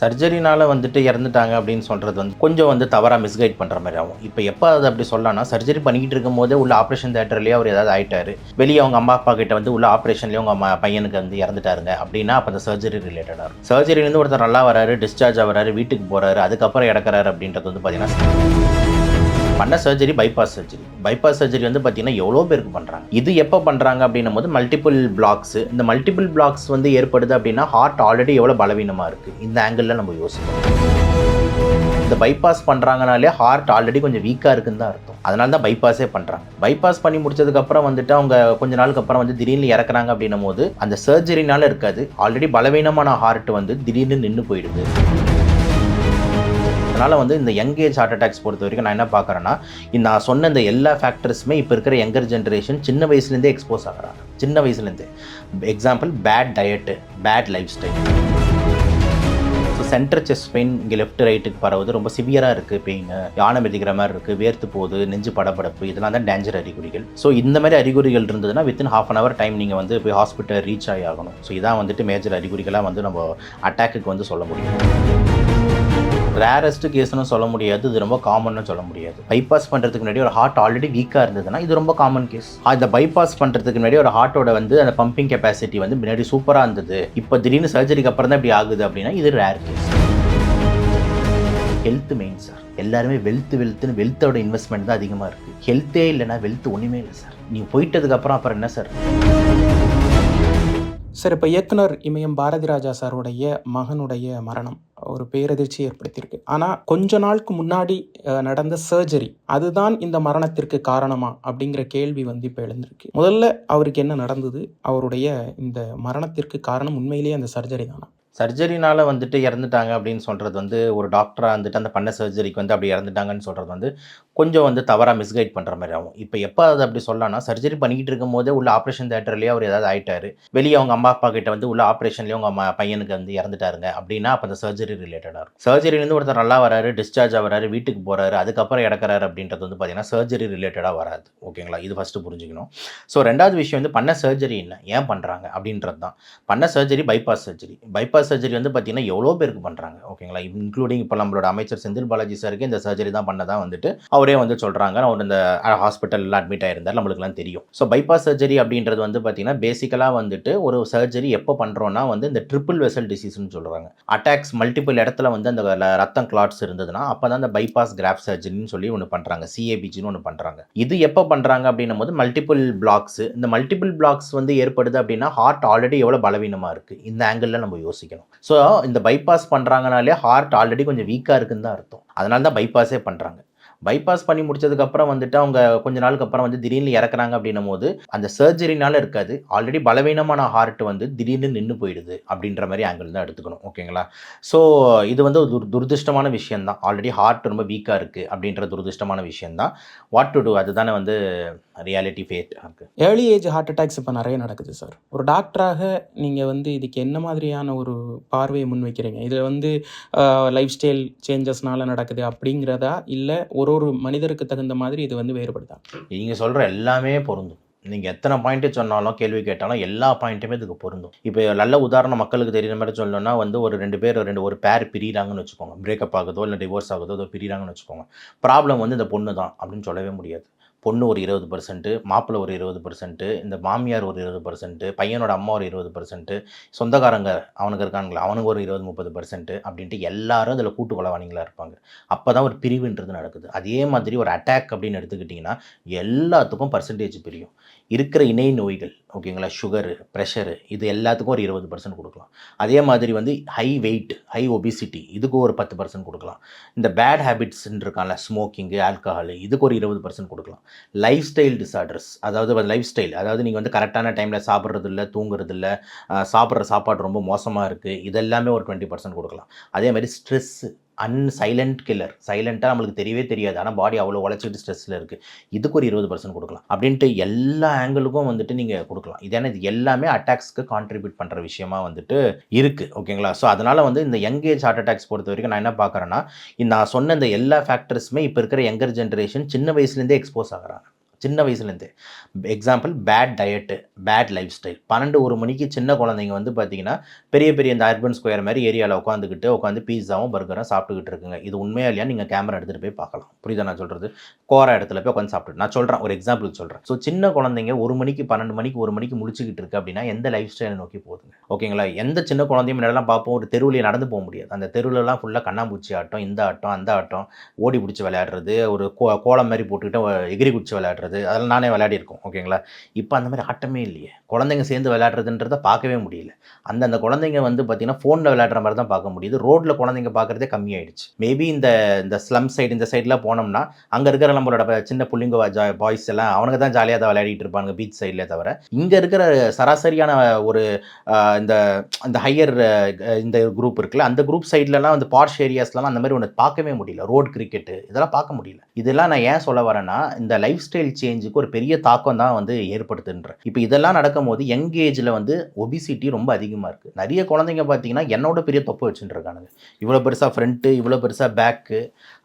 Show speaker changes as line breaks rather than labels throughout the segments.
சர்ஜரினால் வந்துட்டு இறந்துட்டாங்க அப்படின்னு சொல்கிறது வந்து கொஞ்சம் வந்து தவறாக மிஸ்கைட் பண்ணுற மாதிரி ஆகும் இப்போ எப்போ அது அப்படி சொல்லலாம்னா சர்ஜரி பண்ணிக்கிட்டு இருக்கும் போதே உள்ள ஆப்ரேஷன் தேட்டர்லேயே அவர் ஏதாவது ஆயிட்டாரு. வெளியே அவங்க அம்மா அப்பா கிட்ட வந்து உள்ள ஆப்ரேஷன்லேயே உங்கள் அம்மா பையனுக்கு வந்து இறந்துட்டாருங்க அப்படின்னா அப்போ அந்த சர்ஜரி ரிலேட்டடாக இருக்கும். சர்ஜரிலேருந்து ஒருத்தர் நல்லா வராரு டிஸ்சார்ஜ் ஆகிறாரு வீட்டுக்கு போகிறாரு அதுக்கப்புறம் இறக்குறாரு அப்படின்றது வந்து பார்த்தீங்கன்னா பண்ண surgery bypass surgery bypass surgery வந்து பார்த்தீங்கன்னா எவ்வளோ பேருக்கு பண்ணுறாங்க இது எப்போ பண்ணுறாங்க அப்படின்னும் போது மல்டிபிள் பிளாக்ஸ் இந்த மல்டிபிள் பிளாக்ஸ் வந்து ஏற்படுது அப்படின்னா ஹார்ட் ஆல்ரெடி எவ்வளோ பலவீனமாக இருக்குது இந்த ஆங்கிளில் நம்ம யோசிக்கணும் இந்த பைபாஸ் பண்ணுறாங்கனாலே ஹார்ட் ஆல்ரெடி கொஞ்சம் வீக்காக இருக்குன்னு தான் அர்த்தம். அதனால தான் பைபாஸே பண்ணுறாங்க பைபாஸ் பண்ணி முடிச்சதுக்கப்புறம் வந்துட்டு அவங்க கொஞ்ச நாளுக்கு அப்புறம் வந்து திடீர்னு இறக்குறாங்க அப்படின்னும் போது அந்த சர்ஜரினால இருக்காது. ஆல்ரெடி பலவீனமான ஹார்ட் வந்து திடீர்னு நின்று போயிடுது. அதனால் வந்து இந்த யங் ஏஜ் ஹார்ட் அட்டாக்ஸ் பொறுத்த வரைக்கும் நான் என்ன பார்க்குறேன்னா நான் சொன்ன இந்த எல்லா ஃபேக்டர்ஸுமே இப்போ இருக்கிற யங்கர் ஜென்ரேஷன் சின்ன வயசுலேருந்தே எக்ஸ்போஸ் ஆகுறாங்க. சின்ன வயசுலேருந்தே. Example bad diet bad lifestyle so centre chest pain இங்கே லெஃப்ட் ரைட்டுக்கு பரவுது. ரொம்ப சிவியராக இருக்குது பெயின் யானை மிதிக்கிற மாதிரி இருக்குது வேர்த்து போகுது நெஞ்சு படப்படப்பு இதெல்லாம் தான் டேஞ்சர் அறிகுறிகள். ஸோ இந்த மாதிரி அறிகுறிகள் இருந்ததுன்னா within half an hour time நீங்கள் வந்து போய் ஹாஸ்பிட்டல் ரீச் ஆகி ஆகணும். ஸோ இதான் வந்துட்டு மேஜர் அறிகுறிகளாக வந்து நம்ம அட்டாக்குக்கு வந்து சொல்ல முடியும். ரேரஸ்ட் கேஸ்னு சொல்ல முடியாது. இது ரொம்ப காமன்னு சொல்ல முடியாது. பைபாஸ் பண்ணுறதுக்கு முன்னாடி ஒரு ஹார்ட் ஆல்ரெடி வீக்காக இருந்ததுன்னா இது ரொம்ப காமன் கேஸ் இந்த பைபாஸ் பண்ணுறதுக்கு முன்னாடி ஒரு ஹார்ட்டோட வந்து அந்த பம்பிங் கெப்பாசிட்டி வந்து முன்னாடி சூப்பராக இருந்தது. இப்போ திடீர்னு சர்ஜரிக்கு அப்புறம் தான் இப்படி ஆகுது அப்படின்னா இது rare case health main sir எல்லாருமே வெல்த் வெல்த்னு வெல்த்தோட இன்வெஸ்ட்மெண்ட் தான் அதிகமாக இருக்குது ஹெல்த்தே இல்லைன்னா வெல்த் ஒன்றுமே இல்லை சார் நீங்கள் போயிட்டதுக்கப்புறம் அப்புறம் என்ன சார்
சார் இப்போ இயக்குனர் இமயம் பாரதி ராஜா சாருடைய மகனுடைய மரணம் ஒரு பேரதிர்ச்சி ஏற்படுத்தியிருக்கு. ஆனால் கொஞ்ச நாளுக்கு முன்னாடி நடந்த சர்ஜரி அதுதான் இந்த மரணத்திற்கு காரணமா அப்படிங்கிற கேள்வி வந்து இப்போ எழுந்திருக்கு. முதல்ல அவருக்கு என்ன நடந்தது? அவருடைய இந்த மரணத்திற்கு காரணம் உண்மையிலேயே அந்த சர்ஜரி தானா?
சர்ஜரினால் வந்துட்டு இறந்துட்டாங்க அப்படின்னு சொல்கிறது வந்து ஒரு டாக்டராக வந்துட்டு அந்த பண்ண சர்ஜரிக்கு வந்து அப்படி இறந்துட்டாங்கன்னு சொல்கிறது வந்து கொஞ்சம் வந்து தவறாக மிஸ்கைட் பண்ணுற மாதிரி ஆகும் இப்போ எப்போ அது அப்படி சொல்லலாம்னா சர்ஜரி பண்ணிக்கிட்டு இருக்கும் போதே உள்ள ஆப்ரேஷன் தேட்டர்லேயே அவர் ஏதாவது ஆகிட்டார் வெளியே அவங்க அம்மா அப்பா கிட்ட வந்து உள்ள ஆப்ரேஷன்லேயே அவங்க அம்மா பையனுக்கு வந்து இறந்துட்டாருங்க அப்படின்னா அப்போ அந்த சர்ஜரி ரிலேட்டடாக இருக்கும். சர்ஜரிலேருந்து ஒருத்தர் நல்லா வராரு டிஸ்சார்ஜ் ஆகிறாரு வீட்டுக்கு போகிறாரு அதுக்கப்புறம் இறக்குறாரு அப்படின்றது வந்து பார்த்தீங்கன்னா சர்ஜரி ரிலேட்டடாக வராது. ஓகேங்களா? இது ஃபஸ்ட்டு புரிஞ்சுக்கணும். ஸோ ரெண்டாவது விஷயம் வந்து பண்ண சர்ஜரி என்ன? ஏன் பண்ணுறாங்க அப்படின்றது தான் பண்ண surgery bypass surgery bypass surgery வந்து பார்த்தீங்கன்னா எவ்வளோ பேருக்கு பண்ணுறாங்க ஓகேங்களா இன்க்ளூடிங் இப்போ நம்மளோட அமைச்சர் செந்தில் பாலாஜி சாருக்கு இந்த சர்ஜரி தான் பண்ணதான் வந்துட்டு அவரே வந்து சொல்கிறாங்க அவர் இந்த ஹாஸ்பிட்டலில் அட்மிட் ஆயிருந்தார். நம்மளுக்குலாம் தெரியும். ஸோ பைபாஸ் சர்ஜரி அப்படின்றது வந்து பார்த்தீங்கன்னா பேசிக்கலாக வந்துட்டு ஒரு சர்ஜரி எப்போ பண்ணுறோன்னா வந்து இந்த ட்ரிபிள் வெசல் டிசீஸ்னு சொல்கிறாங்க அட்டாக்ஸ் மல்டிபிள் இடத்துல வந்து அந்த ரத்தம் கிளாட்ஸ் இருந்ததுன்னா அப்போ தான் அந்த பைபாஸ் கிராஃப் சர்ஜரின்னு சொல்லி ஒன்று பண்ணுறாங்க சிஏபிஜின்னு ஒன்று பண்ணுறாங்க இது எப்போ பண்ணுறாங்க அப்படின்னும் போது மல்டிபிள் பிளாக்ஸ் இந்த மல்டிபிள் பிளாக்ஸ் வந்து ஏற்படுது அப்படின்னா ஹார்ட் ஆல்ரெடி எவ்வளோ பலவீனமாக இருக்குது இந்த ஆங்கிளில் நம்ம யோசிக்கணும். ஸோ இந்த பைபாஸ் பண்ணுறாங்கனாலே ஹார்ட் ஆல்ரெடி கொஞ்சம் வீக்காக இருக்குன்னு தான் அர்த்தம். அதனால தான் பைபாஸே பண்ணுறாங்க பைபாஸ் பண்ணி முடிச்சதுக்கப்புறம் வந்துட்டு அவங்க கொஞ்ச நாளுக்கு அப்புறம் வந்து திடீர்னு இறக்குறாங்க அப்படின்னும் போது அந்த சர்ஜரினால இருக்காது. ஆல்ரெடி பலவீனமான ஹார்ட் வந்து திடீர்னு நின்று போயிடுது அப்படின்ற மாதிரி ஆங்கிள் தான் எடுத்துக்கணும். ஓகேங்களா ஸோ இது வந்து ஒரு துரதிருஷ்டமான விஷயம் தான் ஆல்ரெடி ஹார்ட் ரொம்ப வீக்காக இருக்குது அப்படின்ற துரதிருஷ்டமான விஷயம் தான் வாட் டு டூ அதுதானே வந்து ரியாலிட்டி ஃபேட் இருக்குது
ஏர்லி ஏஜ் ஹார்ட் அட்டாக்ஸ் இப்போ நிறைய நடக்குது சார் ஒரு டாக்டராக நீங்கள் வந்து இதுக்கு என்ன மாதிரியான ஒரு பார்வையை முன்வைக்கிறீங்க? இதில் வந்து லைஃப் ஸ்டைல் சேஞ்சஸ்னால நடக்குது அப்படிங்கிறதா? இல்லை ஒரு ஒரு மனிதருக்கு தகுந்த மாதிரி இது வந்து வேறுபடுதா
நீங்கள் சொல்கிற எல்லாமே பொருந்தும். நீங்கள் எத்தனை பாயிண்ட்டு சொன்னாலும் கேள்வி கேட்டாலும் எல்லா பாயிண்ட்டுமே இதுக்கு பொருந்தும். இப்போ நல்ல உதாரணம் மக்களுக்கு தெரியுற மாதிரி சொல்லணும்னா வந்து ஒரு ரெண்டு பேர் ரெண்டு ஒரு பேர் பிரியிறாங்கன்னு வச்சுக்கோங்க. பிரேக்கப் ஆகுதோ இல்லை டிவோர்ஸ் ஆகுதோ ஏதோ பிரியிறாங்கன்னு வச்சுக்கோங்க. ப்ராப்ளம் வந்து இந்த பொண்ணு தான் அப்படின்னு சொல்லவே முடியாது. பொண்ணு ஒரு இருபது பர்சன்ட்டு மாப்பிள்ளை ஒரு இருபது பர்சன்ட்டு இந்த மாமியார் ஒரு இருபது பர்சன்ட்டு பையனோட அம்மா ஒரு இருபது பர்சன்ட்டு சொந்தக்காரங்க அவனுக்கு இருக்கானுங்களா அவனுக்கு ஒரு இருபது முப்பது பர்சன்ட்டு அப்படின்ட்டு எல்லாரும் அதில் கூட்டு கொலவாணிகளாக இருப்பாங்க. அப்போ தான் ஒரு பிரிவுன்றது நடக்குது. அதே மாதிரி ஒரு அட்டாக் அப்படின்னு எடுத்துக்கிட்டிங்கன்னா எல்லாத்துக்கும் பர்சன்டேஜ் பிரியும். இருக்கிற இணை நோய்கள் ஓகேங்களா சுகரு ப்ரெஷரு இது எல்லாத்துக்கும் ஒரு இருபது பர்சன்ட் கொடுக்கலாம். அதே மாதிரி வந்து ஹை வெயிட் ஹை ஒபிசிட்டி இதுக்கு ஒரு பத்து பர்சன்ட் கொடுக்கலாம். இந்த பேட் ஹேபிட்ஸ்ன்னு இருக்கான்ல ஸ்மோக்கிங்கு ஆல்கஹால் இதுக்கு ஒரு இருபது பர்சன்ட் கொடுக்கலாம். லைஃப் ஸ்டைல் டிசார்டர்ஸ் அதாவது லைஃப் ஸ்டைல் அதாவது நீங்கள் வந்து கரெக்டான டைமில் சாப்பிட்றது இல்லை தூங்குறது இல்லை சாப்பிட்ற சாப்பாடு ரொம்ப மோசமாக இருக்குது இதெல்லாமே ஒரு டுவெண்ட்டி பர்சன்ட் கொடுக்கலாம். அதே மாதிரி ஸ்ட்ரெஸ்ஸு அன் சைலண்ட் கில்லர் சைலண்ட்டாக நம்மளுக்கு தெரியவே தெரியாது. ஆனால் பாடி அவ்வளோ உழைச்சிட்டு ஸ்ட்ரெஸ்ஸில் இருக்குது இதுக்கு ஒரு இருபது பர்சன்ட் கொடுக்கலாம். அப்படின்ட்டு எல்லா ஆங்கிளுக்கும் வந்துட்டு நீங்கள் கொடுக்கலாம். இது ஏன்னா இது எல்லாமே அட்டாக்ஸ்க்கு கான்ட்ரிபியூட் பண்ணுற விஷயமா வந்துட்டு இருக்குது ஓகேங்களா? ஸோ அதனால் வந்து இந்த யங் ஏஜ் ஹார்ட் அட்டாக்ஸ் பொறுத்த வரைக்கும் நான் என்ன பார்க்குறேன்னா நான் சொன்ன இந்த எல்லா ஃபேக்டர்ஸுமே இப்போ இருக்கிற யங்கர் ஜென்ரேஷன் சின்ன வயசுலேருந்தே எக்ஸ்போஸ் ஆகிறாங்க. சின்ன வயசுலேருந்தே. Example bad diet bad lifestyle பன்னெண்டு ஒரு மணிக்கு சின்ன குழந்தைங்க வந்து பார்த்தீங்கன்னா பெரிய பெரிய இந்த அர்பன் ஸ்கொயர் மாதிரி ஏரியாவில் உட்காந்துக்கிட்டு உட்காந்து பீஸாவும் பர்கரும் சாப்பிட்டுக்கிட்டு இருக்குங்க. இது உண்மையா இல்லையா? நீங்கள் கேமரா எடுத்துகிட்டு போய் பார்க்கலாம். புரியுதா நான் சொல்கிறது கோரா இடத்துல போய் உட்காந்து சாப்பிட்டு. நான் சொல்கிறேன் ஒரு எக்ஸாம்பிள் சொல்கிறேன் ஸோ சின்ன குழந்தைங்க ஒரு மணிக்கு பன்னெண்டு மணிக்கு ஒரு மணிக்கு முடிச்சுக்கிட்டு இருக்கு அப்படின்னா எந்த லைஃப் ஸ்டைலை நோக்கி போகுதுங்க? ஓகேங்களா? எந்த சின்ன குழந்தையும் முன்னாடிலாம் பார்ப்போம் ஒரு தெருவில் நடந்து போக முடியாது. அந்த தெருவுலலாம் ஃபுல்லாக கண்ணாம்பூச்சி ஆட்டம் இந்த ஆட்டம் அந்த ஆட்டம். ஓடி பிடிச்சி விளையாடுறது ஒரு கோ கோலம் மாதிரி போட்டுக்கிட்டு எகிரி குடிச்சு விளையாடுறது. அதெல்லாம் நானே விளையாடிருக்கோம் ஓகேங்களா? இப்போ அந்த மாதிரி ஆட்டமே இல்லையே. குழந்தைங்க சேர்ந்து விளையாடுறதுன்றத பார்க்கவே முடியல. அந்த அந்த குழந்தைங்க வந்து பார்த்திங்கன்னா ஃபோனில் விளையாடுற மாதிரி தான் பார்க்க முடியுது. ரோட்டில் குழந்தைங்க பார்க்குறதே கம்மியாயிடுச்சு. மேபி இந்த இந்த ஸ்லம் சைடு இந்த சைட்லாம் போனோம்னா அங்கே இருக்கிற நம்மளோட சின்ன புள்ளிங்க ஜா பாய்ஸ் எல்லாம் அவனுங்க தான் ஜாலியாக தான் விளையாடிட்டு இருப்பாங்க பீச் சைட்லே தவிர. இங்கே இருக்கிற சராசரியான ஒரு இந்த இந்த ஹையர் இந்த குரூப் இருக்குல்ல அந்த குரூப் சைட்லலாம் வந்து பார்ஷ் ஏரியாஸ்லாம் அந்த மாதிரி ஒன்று பார்க்கவே முடியல. ரோட் கிரிக்கெட்டு இதெல்லாம் பார்க்க முடியல. இதெல்லாம் நான் ஏன் சொல்ல வரேன்னா இந்த லைஃப் ஸ்டைல் சேஞ்சுக்கு ஒரு பெரிய தாக்கம் தான் வந்து ஏற்படுத்துன்ற. இப்போ இதெல்லாம் நடக்கும்போது யங் ஏஜில் வந்து ஒபிசிட்டி ரொம்ப அதிகமாக இருக்குது நிறைய குழந்தைங்க பார்த்தீங்கன்னா என்னோட பெரிய தொப்பை வச்சுட்டு இருக்கானுங்க இவ்வளோ பெருசாக ஃப்ரண்ட்டு இவ்வளோ பெருசாக பேக்கு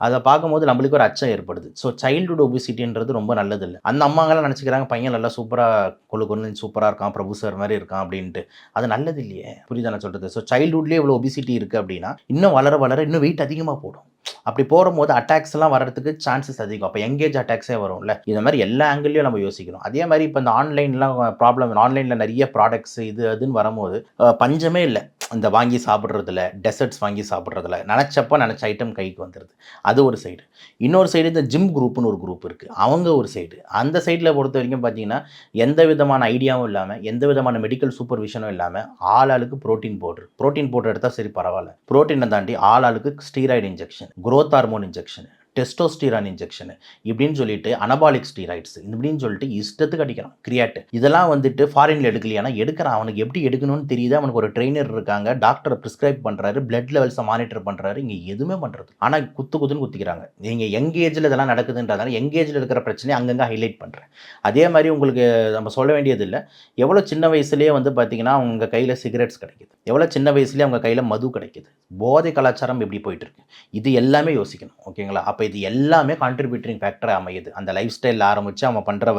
அதை பார்க்கும்போது நம்மளுக்கு ஒரு அச்சம் ஏற்படுது. ஸோ சைல்டுஹுட் ஒபிசிட்டின்றது ரொம்ப நல்லது இல்லை அந்த அம்மாங்கெல்லாம் நினச்சிக்கிறாங்க பையன் நல்லா சூப்பராக கொழு கொண்டு சூப்பராக இருக்கான் பிரபு சார் மாதிரி இருக்கான் அப்படின்ட்டு. அது நல்லது இல்லையே புரியுதா நான் சொல்கிறது ஸோ சைல்டுஹுட்லேயே இவ்வளோ ஒபிசிட்டி இருக்குது அப்படின்னா இன்னும் வளர வளர இன்னும் வெயிட் அதிகமாக போடும். அப்படி போகும்போது அட்டாக்ஸ் எல்லாம் வர்றதுக்கு சான்சஸ் அதிகம். அப்போ எங்கேஜ் அட்டாக்ஸே வரும்ல. இந்த மாதிரி எல்லா ஆங்கிள்லையும் நம்ம யோசிக்கணும். அதே மாதிரி இப்போ இந்த ஆன்லைன்லாம் ப்ராப்ளம் ஆன்லைனில் நிறைய ப்ராடக்ட்ஸ் இது அதுன்னு வரும்போது பஞ்சமே இல்லை. இந்த வாங்கி சாப்பிட்றதுல டெசர்ட்ஸ் வாங்கி சாப்பிட்றதுல. நினச்சப்போ நினச்ச ஐட்டம் கைக்கு வந்துடுது அது ஒரு சைடு இன்னொரு சைடு இந்த ஜிம் குரூப்னு ஒரு குரூப் இருக்குது அவங்க ஒரு சைடு அந்த சைடில் பொறுத்த வரைக்கும் பார்த்தீங்கன்னா எந்த விதமான ஐடியாவும் இல்லாமல் எந்த விதமான மெடிக்கல் சூப்பர்விஷனும் இல்லாமல் ஆள் ஆளுக்கு ப்ரோட்டீன் பவுடர் ப்ரோட்டீன் பவுடர் எடுத்தால் சரி பரவாயில்ல. ப்ரோட்டீனை தாண்டி ஆள் ஆளுக்கு steroid injection growth hormone injection है டெஸ்டோஸ்டிரான் இன்ஜெக்ஷன் இப்படின்னு சொல்லிட்டு அனபாலிக் ஸ்டீராய்ட்ஸ் இப்படின்னு சொல்லிட்டு இஷ்டத்துக்கு அடிக்கிறான். கிரியாட் இதெல்லாம் வந்துட்டு ஃபாரினில் எடுக்கலையானா எடுக்கிறான். அவனுக்கு எப்படி எடுக்கணும்னு தெரியுது. அவனுக்கு ஒரு ட்ரெயினர் இருக்காங்க. டாக்டர் ப்ரிஸ்கிரைப் பண்ணுறாரு பிளட் லெவல்ஸை மானிட்டர் பண்ணுறாரு இங்கே எதுவுமே பண்ணுறது ஆனால் குத்து குத்துன்னு குத்திக்கிறாங்க. நீங்கள் யங் ஏஜில் இதெல்லாம் நடக்குதுன்றதால யங் ஏஜில் இருக்கிற பிரச்சனையை அங்கங்கே ஹைலைட் பண்ணுறேன் அதே மாதிரி உங்களுக்கு நம்ம சொல்ல வேண்டியது இல்லை. எவ்வளோ சின்ன வயசுலேயே வந்து பார்த்தீங்கன்னா அவங்க கையில் சிகரெட்ஸ் கிடைக்குது. எவ்வளோ சின்ன வயசுலேயே அவங்க கையில் மது கிடைக்குது. போதை கலாச்சாரம் எப்படி போயிட்டு இருக்கு. இது எல்லாமே யோசிக்கணும். ஓகேங்களா? அப்போ இது எல்லாமே கான்ட்ரிபியூட்டரிங் ஃபேக்டராக அமையுது. அந்த லைஃப் ஸ்டைலில் ஆரம்பித்து அவன் பண்ணுற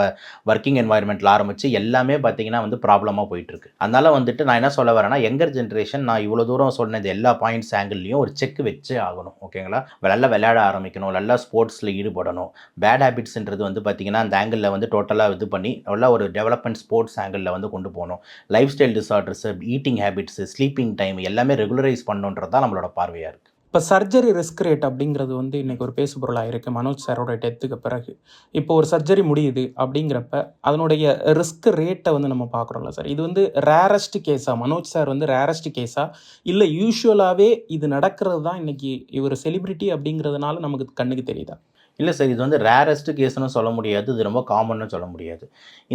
ஒர்க்கிங் என்வாயர்மெண்ட்டில் ஆரம்பித்து எல்லாமே பார்த்தீங்கன்னா வந்து ப்ராப்ளமாக போயிட்டுருக்கு. அதனால் அதனால வந்துட்டு நான் என்ன சொல்ல வரேன்னா எங்கர் ஜென்ரேஷன் நான் இவ்வளோ தூரம் சொன்னது எல்லா பாயிண்ட்ஸ் ஆங்கிள்லையும் ஒரு செக் வச்சே ஆகணும் ஓகேங்களா நல்லா விளையாட ஆரம்பிக்கணும் நல்லா ஸ்போர்ட்ஸில் ஈடுபடணும். பேட் ஹேபிட்ஸ்ன்றது வந்து பார்த்தீங்கன்னா அந்த ஆங்கிளில் வந்து டோட்டலாக இது பண்ணி நல்லா ஒரு டெவலப்மெண்ட் ஸ்போர்ட்ஸ் ஆங்கிளில் வந்து கொண்டு போகணும். Life style disorders eating habits sleeping time எல்லாமே ரெகுலரைஸ் பண்ணுன்றது தான் நம்மளோட பார்வையாக இருக்குது
இப்போ சர்ஜரி ரிஸ்க் ரேட் அப்படிங்கிறது வந்து இன்னைக்கு ஒரு பேசுபொருளாக இருக்குது மனோஜ் சாரோட டெத்துக்கு பிறகு. இப்போ ஒரு சர்ஜரி முடியுது அப்படிங்கிறப்ப அதனுடைய ரிஸ்க் ரேட்டை வந்து நம்ம பார்க்குறோம்ல சார் இது வந்து ரேரஸ்ட் கேஸா மனோஜ் சார் வந்து ரேரஸ்ட் கேஸாக இல்லை யூஸ்வலாகவே இது நடக்கிறது தான் இன்னைக்கு இவர் செலிபிரிட்டி அப்படிங்கிறதுனால நமக்கு கண்ணுக்கு தெரியுதா?
இல்லை சார் இது வந்து ரேரஸ்ட்டு கேஸ்னு சொல்ல முடியாது. இது ரொம்ப காமன்னு சொல்ல முடியாது.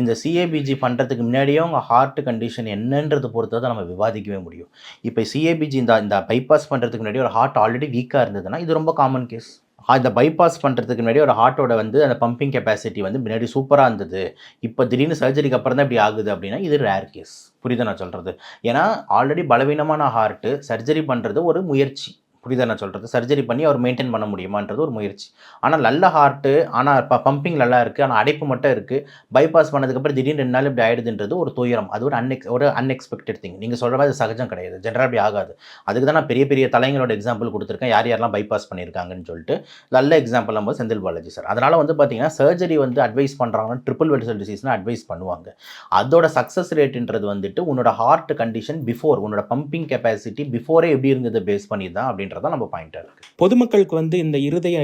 இந்த சிஏபிஜி பண்ணுறதுக்கு முன்னாடியே உங்கள் ஹார்ட் கண்டிஷன் என்னன்றது பொறுத்து தான் நம்ம விவாதிக்கவே முடியும். இப்போ சிஏபிஜி இந்த இந்த பைபாஸ் பண்ணுறதுக்கு முன்னாடி ஒரு ஹார்ட் ஆல்ரெடி வீக்காக இருந்ததுன்னா இது ரொம்ப காமன் கேஸ் இந்த பைபாஸ் பண்ணுறதுக்கு முன்னாடி ஒரு ஹார்ட்டோட வந்து அந்த பம்பிங் கெப்பாசிட்டி வந்து முன்னாடி சூப்பராக இருந்தது. இப்போ திடீர்னு சர்ஜரிக்கு அப்புறம் தான் இப்படி ஆகுது அப்படின்னா இது ரேர் கேஸ் புரியுது நான் சொல்கிறது ஏன்னா ஆல்ரெடி பலவீனமான ஹார்ட்டு சர்ஜரி பண்ணுறது ஒரு முயற்சி. புரியுதா நான் சொல்கிறது சர்ஜரி பண்ணி அவர் மெயின்டைன் பண்ண முடியுமான்றது ஒரு முயற்சி. ஆனால் நல்ல ஹார்ட்டு ஆனால் இப்போ பம்பிங் நல்லா இருக்குது ஆனால் அடைப்பு மட்டும் இருக்குது பைபாஸ் பண்ணதுக்கப்புறம் திடீர்னு ரெண்டு நாள் இப்படி ஆகிடுதுன்றது ஒரு துயரம். அது ஒரு அன்எக்ஸ் ஒரு அன்எக்ஸ்பெக்டட் திங் நீங்கள் சொல்கிற மாதிரி சகஜம் கிடையாது. ஜென்ரல் அப்படி ஆகாது. அதுக்கு தான் நான் பெரிய பெரிய தலைங்களோட எக்ஸாம்பிள் கொடுத்துருக்கேன். யார் யாரெல்லாம் பைபாஸ் பண்ணியிருக்காங்கன்னு சொல்லிட்டு. நல்ல எக்ஸாம்பிள் நம்ம செந்தில் பாலாஜி சார் அதனால் வந்து பார்த்தீங்கன்னா சர்ஜரி வந்து அட்வைஸ் பண்ணுறாங்கன்னா ட்ரிபிள் வெல்சல் டிசீஸ்னால் அட்வைஸ் பண்ணுவாங்க. அதோட சக்ஸஸ் ரேட்டுன்றது வந்துட்டு உன்னோட ஹார்ட் கண்டிஷன் பிஃபோர் உன்னோட பம்பிங் கெப்பாசிட்டி பிஃபோரே எப்படி இருந்ததை பேஸ் பண்ணி தான் அப்படின்றத நம்ம பாயிண்டாக இருக்குது
பொதுமக்களுக்கு வந்து இந்த இருதய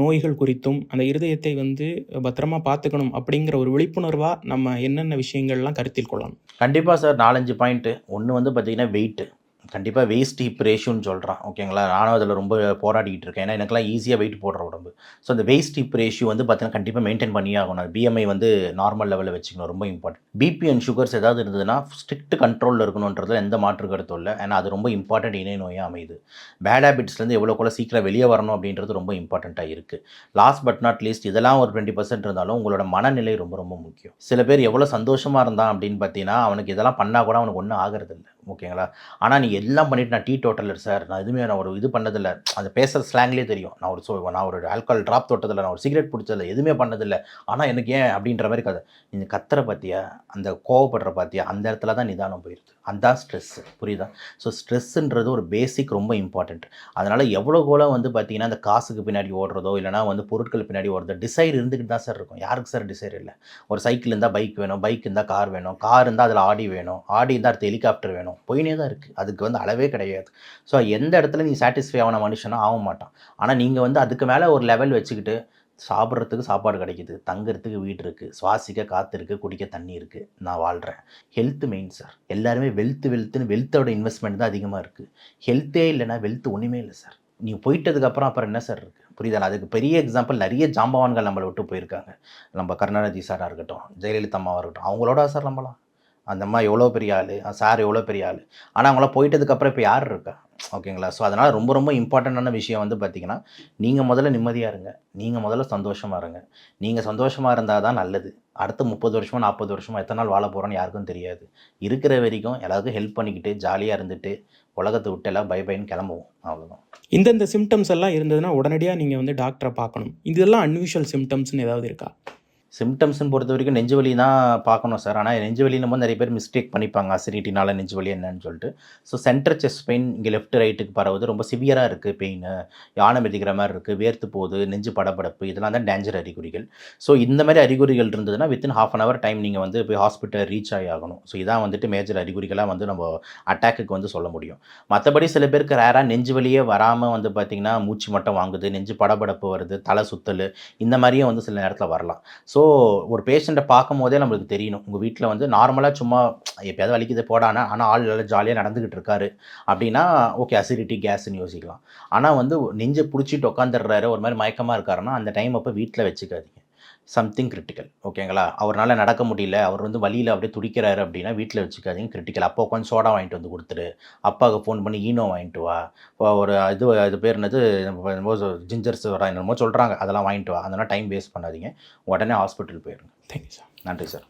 நோய்கள் குறித்தும் அந்த இருதயத்தை வந்து பத்திரமா பார்த்துக்கணும் அப்படிங்கிற ஒரு விழிப்புணர்வாக நம்ம என்னென்ன விஷயங்கள்லாம் கருத்தில் கொள்ளணும்?
கண்டிப்பாக சார். நாலஞ்சு பாயிண்ட்டு ஒன்று வந்து பார்த்தீங்கன்னா வெயிட்டு கண்டிப்பாக வேஸ்ட் ஹிப் ரேஷியோன்னு சொல்கிறான் ஓகேங்களா நானும் அதில் ரொம்ப போராடிக்கிட்டு இருக்கேன். ஏன்னா எனக்குலாம் ஈஸியாக வெயிட் போடுற உடம்பு. ஸோ அந்த வேஸ்ட் ஹிப் ரேஷியோ வந்து பார்த்தீங்கன்னா கண்டிப்பாக மெயின்டைன் பண்ணியே ஆகணும். பிஎம்ஐ வந்து நார்மல் லெவலில் வச்சுக்கணும். ரொம்ப இம்பார்ட்டன்ட் பிபி அண்ட் சுகர்ஸ் ஏதாவது இருந்ததுன்னா ஸ்ட்ரிக்ட் கண்ட்ரோலில் இருக்கணுன்றதுல எந்த மாற்று கருத்தும் இல்லை. ஏன்னா அது ரொம்ப இம்பார்ட்டன்ட் இணை நோயாக அமையுது. பேட் ஹேபிட்ஸ்லேருந்து எவ்வளோ கூட சீக்கிரம் வெளியே வரணும் அப்படின்றது ரொம்ப இம்பார்ட்டண்ட்டாக இருக்குது லாஸ்ட் பட் நாட் லீஸ்ட் இதெல்லாம் ஒரு டுவெண்ட்டி பர்சன்ட் இருந்தாலும் உங்களோட மனநிலை ரொம்ப ரொம்ப முக்கியம். சில பேர் எவ்வளோ சந்தோஷமாக இருந்தான் அப்படின்னு பார்த்தீங்கன்னா அவனுக்கு இதெல்லாம் பண்ணால் கூட அவனுக்கு ஒன்றும் ஆகிறது இல்லை ஓகேங்களா? ஆனால் நீ எல்லாம் பண்ணிவிட்டு நான் டீ டோட்டலர் சார். நான் எதுவுமே நான் ஒரு இது பண்ணதில்லை. அந்த பேசுகிற ஸ்லாங்லேயே தெரியும். நான் ஒரு ஸோ நான் ஒரு ஆல்கஹால் ட்ராப் தொட்டதில்லை. நான் ஒரு சிகரெட் பிடிச்சதில்லை. எதுவுமே பண்ணதில்லை. ஆனால் எனக்கு ஏன் அப்படின்ற மாதிரி கதை. நீ கத்துற பார்த்தியா அந்த கோவப்படுற பார்த்தியா அந்த இடத்துல தான் நிதானம் போயிடுது அதுதான் ஸ்ட்ரெஸ்ஸு புரியுதா? ஸோ ஸ்ட்ரெஸ்ஸுன்றது ஒரு பேசிக் ரொம்ப இம்பார்ட்டண்ட் அதனால் எவ்வளோ கூட வந்து பார்த்திங்கன்னா அந்த காசுக்கு பின்னாடி ஓடுறதோ இல்லைனா வந்து பொருட்கள் பின்னாடி ஓடுறதோ டிசைர் இருந்துக்கிட்டு தான் சார் இருக்கும். யாருக்கு சார் டிசைர் இல்லை? ஒரு சைக்கிள் இருந்தால் பைக் வேணும் பைக் இருந்தால் கார் வேணும் கார் இருந்தால் அதில் ஆடி வேணும் ஆடி இருந்தால் அடுத்து ஹெலிகாப்டர் வேணும் போயினே தான் இருக்குது அதுக்கு வந்து அளவே கிடையாது. ஸோ எந்த இடத்துல நீ சாட்டிஸ்ஃபை ஆன மனுஷனா ஆக மாட்டான். ஆனால் நீங்கள் வந்து அதுக்கு மேலே ஒரு லெவல் வச்சுக்கிட்டு சாப்பிட்றதுக்கு சாப்பாடு கிடைக்குது. தங்குறதுக்கு வீடு இருக்குது சுவாசிக்க காற்று இருக்குது குடிக்க தண்ணி இருக்குது நான் வாழ்கிறேன் ஹெல்த் மெயின் சார் எல்லாருமே வெல்த் வெல்த்துன்னு வெல்த்தோட இன்வெஸ்ட்மெண்ட் தான் அதிகமாக இருக்குது ஹெல்த்தே இல்லைன்னா வெல்த் ஒன்றுமே இல்லை சார் நீ போயிட்டதுக்கப்புறம் அப்புறம் என்ன சார் இருக்குது புரியுதா அதுக்கு பெரிய எக்ஸாம்பிள் நிறைய ஜாம்பவான்கள் நம்மளை விட்டு போயிருக்காங்க. நம்ம கருணாநிதி சாராக இருக்கட்டும் ஜெயலலிதா அம்மாவாக இருக்கட்டும். அவங்களோட சார் நம்மளாம் அந்த அம்மா எவ்வளோ பெரிய ஆள்? சார் எவ்வளோ பெரிய ஆள்? ஆனால் அவங்களாம் போயிட்டதுக்கப்புறம் இப்போ யார் இருக்கா? ஓகேங்களா? ஸோ அதனால் ரொம்ப ரொம்ப இம்பார்ட்டண்ட்டான விஷயம் வந்து பார்த்தீங்கன்னா நீங்கள் முதல்ல நிம்மதியாக இருங்க. நீங்கள் முதல்ல சந்தோஷமாக இருங்க. நீங்கள் சந்தோஷமாக இருந்தால் தான் நல்லது. அடுத்த முப்பது வருஷமோ நாற்பது வருஷமோ எத்தனை நாள் வாழ போகிறோன்னு யாருக்கும் தெரியாது. இருக்கிற வரைக்கும் எல்லாருக்கும் ஹெல்ப் பண்ணிக்கிட்டு ஜாலியாக இருந்துட்டு உலகத்தை விட்டு எல்லாம் பை பைன்னு கிளம்புவோம். அவ்வளோதான்
இந்தந்த சிம்டம்ஸ் எல்லாம் இருந்ததுன்னா உடனடியாக நீங்கள் வந்து டாக்டரை பார்க்கணும். இதெல்லாம் அன்யூஷுவல் சிம்டம்ஸ்னு ஏதாவது இருக்கா?
சிம்டம்ஸ்னு பொறுத்த வரைக்கும் நெஞ்சு வலி தான் பார்க்கணும் சார். ஆனால் நெஞ்சு வலினும் போது நிறைய பேர் மிஸ்டேக் பண்ணிப்பாங்க. அசிடிட்டினால் நெஞ்சு வலி என்னன்னு சொல்லிட்டு. ஸோ சென்டர் செஸ்ட் பெயின் இங்கே லெஃப்ட் ரைட்டுக்கு பரவுது. ரொம்ப சிவியராக இருக்குது பெயின் யானை மிதிக்கிற மாதிரி இருக்குது வேர்த்து போகுது. நெஞ்சு படபடப்பு. இதெல்லாம் தான் டேஞ்சர் அறிகுறிகள். ஸோ இந்த மாதிரி அறிகுறிகள் இருந்ததுன்னா within half an hour time நீங்கள் வந்து போய் ஹாஸ்பிட்டல் ரீச் ஆகி ஆகணும் ஸோ இதான் வந்துட்டு மேஜர் அறிகுறிகளாக வந்து நம்ம அட்டாக்குக்கு வந்து சொல்ல முடியும். மற்றபடி சில பேருக்கு ரேராக நெஞ்சு வலியே வராமல் வந்து பார்த்திங்கன்னா மூச்சு மட்டும் வாங்குது. நெஞ்சு படபடப்பு வருது. தலை சுத்தல். இந்த மாதிரியும் வந்து சில நேரத்தில் வரலாம். ஸோ ஒரு பேஷண்ட்டை பார்க்கும் போதே நம்மளுக்கு தெரியணும். உங்கள் வீட்டில் வந்து நார்மலாக சும்மா எப்பயாவது வலிக்குது போடானா ஆனால் ஆள் நல்லா ஜாலியாக நடந்துக்கிட்டு இருக்காரு. அப்படின்னா ஓகே அசிடிட்டி கேஸ்ன்னு யோசிக்கலாம். ஆனால் வந்து நெஞ்சை பிடிச்சிட்டு உட்காந்துடுறாரு ஒரு மாதிரி மயக்கமாக இருக்காருன்னா அந்த டைம் அப்போ வீட்டில் வச்சுக்காதீங்க. சம்திங் கிரிட்டிக்கல் ஓகேங்களா அவரால் நடக்க முடியல அவர் வந்து வழியில் அப்படியே துடிக்கிறாரு அப்படின்னா வீட்டில் வச்சுக்காதீங்க கிரிட்டிக்கல் அப்போ உட்காந்து சோடா வாங்கிட்டு வந்து கொடுத்துரு. அப்பாவுக்கு ஃபோன் பண்ணி ஈனோ வாங்கிட்டு வா. இப்போ ஒரு இது இது பேர் என்னது? ஜிஞ்சர் என்னமோ சொல்கிறாங்க அதெல்லாம் வாங்கிட்டு வா. அதெல்லாம் டைம் வேஸ்ட் பண்ணாதீங்க. உடனே ஹாஸ்பிட்டல் போயிருங்க.
தேங்க்யூ சார்
நன்றி சார்